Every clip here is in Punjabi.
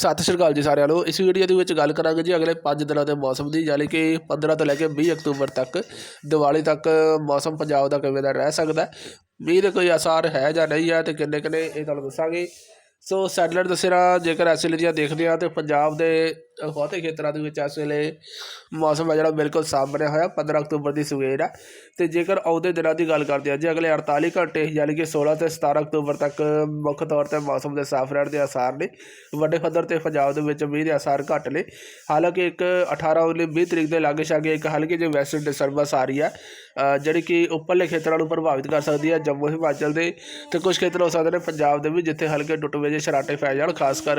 ਸਤਿ ਸ਼੍ਰੀ ਅਕਾਲ ਜੀ ਸਾਰਿਆਂ ਨੂੰ। ਇਸ ਵੀਡੀਓ ਦੇ ਵਿੱਚ ਗੱਲ ਕਰਾਂਗੇ ਜੀ ਅਗਲੇ 5 ਦਿਨਾਂ ਦੇ ਮੌਸਮ ਦੀ, ਯਾਨੀ ਕਿ 15 ਤੋਂ ਲੈ ਕੇ 20 ਅਕਤੂਬਰ ਤੱਕ, ਦੀਵਾਲੀ ਤੱਕ ਮੌਸਮ ਪੰਜਾਬ ਦਾ ਕਿਵੇਂ ਦਾ ਰਹਿ ਸਕਦਾ ਮੀਂਹ ਦੇ ਕੋਈ ਆਸਾਰ ਹੈ ਜਾਂ ਨਹੀਂ ਹੈ ਤੇ ਕਿੰਨੇ ਕਿੰਨੇ ਇਹ ਤੁਹਾਨੂੰ ਦੱਸਾਂਗੇ। ਸੋ ਸੈਟਲਾਈਟ ਦੱਸਿਆ ਜੇਕਰ ਇਸ ਵੇਲੇ ਦੇਖਦੇ ਆ ਤੇ ਪੰਜਾਬ ਦੇ ਬਹੁਤੇ ਖੇਤਰਾਂ ਦੇ ਵਿੱਚ ਇਸ ਵੇਲੇ ਮੌਸਮ ਹੈ ਜਿਹੜਾ ਬਿਲਕੁਲ ਸਾਫ਼ ਬਣਿਆ ਹੋਇਆ 15 ਅਕਤੂਬਰ ਦੀ ਸਵੇਰ ਹੈ। ਤੇ ਜੇਕਰ ਆਉਂਦੇ ਦਿਨਾਂ ਦੀ ਗੱਲ ਕਰਦੇ ਹਾਂ ਜੇ, ਅਗਲੇ 48 ਘੰਟੇ ਯਾਨੀ ਕਿ 16 ਤੇ 17 ਅਕਤੂਬਰ ਤੱਕ ਮੁੱਖ ਤੌਰ ਤੇ ਮੌਸਮ ਦੇ ਸਾਫ਼ ਰਹਿਣ ਦੇ ਆਸਾਰ ਨੇ। ਵੱਡੇ ਪੱਧਰ ਤੇ ਪੰਜਾਬ ਦੇ ਵਿੱਚ ਮੀਂਹ ਦੇ ਆਸਾਰ ਘੱਟ ਨੇ। ਹਾਲਾਂਕਿ ਇੱਕ 18 ਉਨੀ 20 ਤਰੀਕ ਦੇ ਲਾਗੇ ਛਾਗੇ ਇੱਕ ਹਲਕੀ ਜਿਹੀ ਵੈਸਟਰਨ ਡਿਸਟਰਬੈਂਸ ਆ ਰਹੀ ਹੈ ਜਿਹੜੀ ਕਿ ਉੱਪਰਲੇ ਖੇਤਰਾਂ ਨੂੰ ਪ੍ਰਭਾਵਿਤ ਕਰ ਸਕਦੀ ਹੈ। ਜੰਮੂ ਹਿਮਾਚਲ ਦੇ ਤੇ ਕੁਝ ਖੇਤਰ ਹੋ ਸਕਦੇ ਨੇ ਪੰਜਾਬ ਦੇ ਵੀ, ਜਿੱਥੇ ਹਲਕੇ ਟੁੱਟਵੇਂ ਜਿਹੇ ਸ਼ਰਾਟੇ ਪੈ ਜਾਣ, ਖਾਸ ਕਰ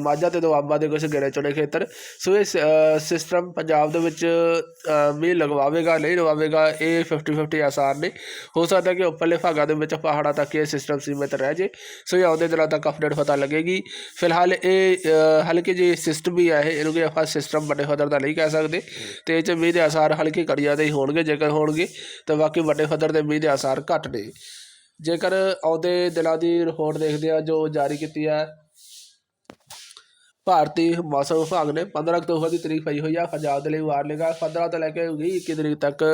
ਮਾਝਾ ਅਤੇ ਦੁਆਬਾ ਦੇ ਕੁਝ ਗਿਣੇ ਚੁਣੇ ਖੇਤਰ। ਸੋ ਇਹ ਸਿਸਟਮ ਪੰਜਾਬ ਦੇ ਵਿੱਚ ਅ, ਮੀਂਹ ਲਗਵਾਵੇਗਾ ਨਹੀਂ ਲਗਵਾਵੇਗਾ ਇਹ 50 50 ਆਸਾਰ ਨੇ। ਹੋ ਸਕਦਾ ਕਿ ਉੱਪਰਲੇ ਭਾਗਾਂ ਦੇ ਵਿੱਚ ਪਹਾੜਾਂ ਤੱਕ ਇਹ ਸਿਸਟਮ ਸੀਮਿਤ ਰਹਿ ਜੇ। ਸੋ ਇਹ ਆਉਂਦੇ ਦਿਨਾਂ ਤੱਕ ਅਪਡੇਟ ਪਤਾ ਲੱਗੇਗੀ। ਫਿਲਹਾਲ ਇਹ ਅ, ਹਲਕੇ ਜਿਹੇ ਸਿਸਟਮ ਵੀ ਹੈ ਇਹਨੂੰ ਕਿ ਆਪਾਂ ਸਿਸਟਮ ਵੱਡੇ ਪੱਧਰ ਦਾ ਨਹੀਂ ਕਹਿ ਸਕਦੇ। ਤੇ ਇਹ 'ਚ ਮੀਂਹ ਦੇ ਆਸਾਰ ਹਲਕੀ ਕੜੀਆਂ ਦੇ ਹੀ ਹੋਣਗੇ ਜੇਕਰ ਹੋਣਗੇ ਤਾਂ ਬਾਕੀ ਵੱਡੇ ਪੱਧਰ ਦੇ ਮੀਂਹ ਦੇ ਆਸਾਰ ਘੱਟ ਨੇ। ਜੇਕਰ ਆਉਂਦੇ ਦਿਨਾਂ ਦੀ ਰਿਪੋਰਟ ਦੇਖਦੇ ਆ ਜੋ ਜਾਰੀ ਕੀਤੀ ਹੈ ਭਾਰਤੀ ਮੌਸਮ ਵਿਭਾਗ ਨੇ 15 ਅਕਤੂਬਰ ਦੀ ਤਰੀਕ ਪਈ ਹੋਈ ਆ। ਪੰਜਾਬ ਦੇ ਲਈ ਵਾਰਨਿੰਗ ਆ 15 ਤੋਂ ਲੈ ਕੇ 20 21 ਤਰੀਕ ਤੱਕ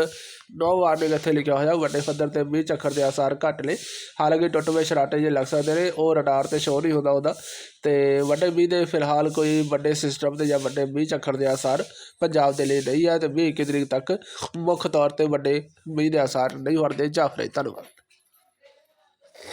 ਨੋ ਵਾਰਨਿੰਗ ਇੱਥੇ ਲਿਖਿਆ ਹੋਇਆ। ਵੱਡੇ ਪੱਧਰ ਤੇ ਮੀਂਹ ਝੱਖਰ ਦੇ ਆਸਾਰ ਘੱਟ ਨੇ। ਹਾਲਾਂਕਿ ਟੁੱਟਵੇਂ ਸ਼ਰਾਟੇ ਜੇ ਲੱਗ ਸਕਦੇ ਨੇ, ਉਹ ਰਡਾਰ ਤੇ ਸ਼ੋਅ ਨਹੀਂ ਹੁੰਦਾ ਉਹਦਾ। ਤੇ ਵੱਡੇ ਮੀਂਹ ਦੇ ਫਿਲਹਾਲ ਕੋਈ ਵੱਡੇ ਸਿਸਟਮ ਤੇ ਜਾਂ ਵੱਡੇ ਮੀਂਹ ਝੱਖਰ ਦੇ ਆਸਾਰ ਪੰਜਾਬ ਦੇ ਲਈ ਨਹੀਂ ਆ ਤੇ 20 21 ਤਰੀਕ ਤੱਕ ਮੁੱਖ ਤੌਰ ਤੇ ਵੱਡੇ ਮੀਂਹ ਦੇ ਆਸਾਰ ਨਹੀਂ ਵੜਦੇ ਜਾਫਰੇ ਧੰਨਵਾਦ।